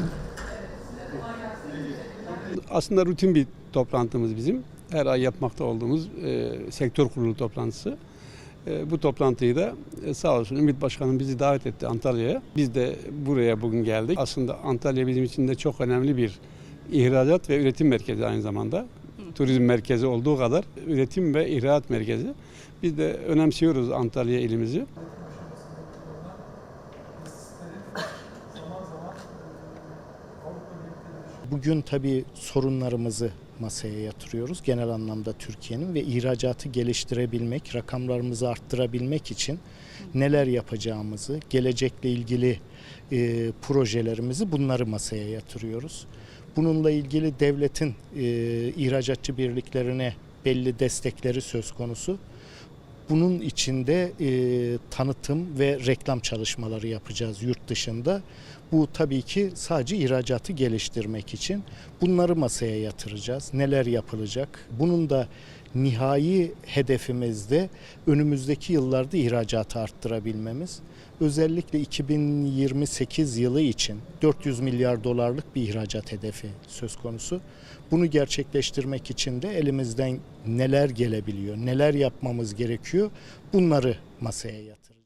mi? Aslında rutin bir toplantımız bizim. Her ay yapmakta olduğumuz e, sektör kurulu toplantısı. E, bu toplantıyı da e, sağ olsun Ümit Başkanım bizi davet etti Antalya'ya. Biz de buraya bugün geldik. Aslında Antalya bizim için de çok önemli bir ihracat ve üretim merkezi aynı zamanda. Turizm merkezi olduğu kadar üretim ve ihracat merkezi. Biz de önemsiyoruz Antalya ilimizi. Bugün tabii sorunlarımızı masaya yatırıyoruz. Genel anlamda Türkiye'nin ve ihracatı geliştirebilmek, rakamlarımızı arttırabilmek için neler yapacağımızı, gelecekle ilgili e, projelerimizi bunları masaya yatırıyoruz. Bununla ilgili devletin e, ihracatçı birliklerine belli destekleri söz konusu. Bunun içinde e, tanıtım ve reklam çalışmaları yapacağız yurt dışında. Bu tabii ki sadece ihracatı geliştirmek için. Bunları masaya yatıracağız. Neler yapılacak? Bunun da nihai hedefimiz de önümüzdeki yıllarda ihracatı arttırabilmemiz. Özellikle 2028 yılı için 400 milyar dolarlık bir ihracat hedefi söz konusu. Bunu gerçekleştirmek için de elimizden neler gelebiliyor, neler yapmamız gerekiyor bunları masaya yatıracağız.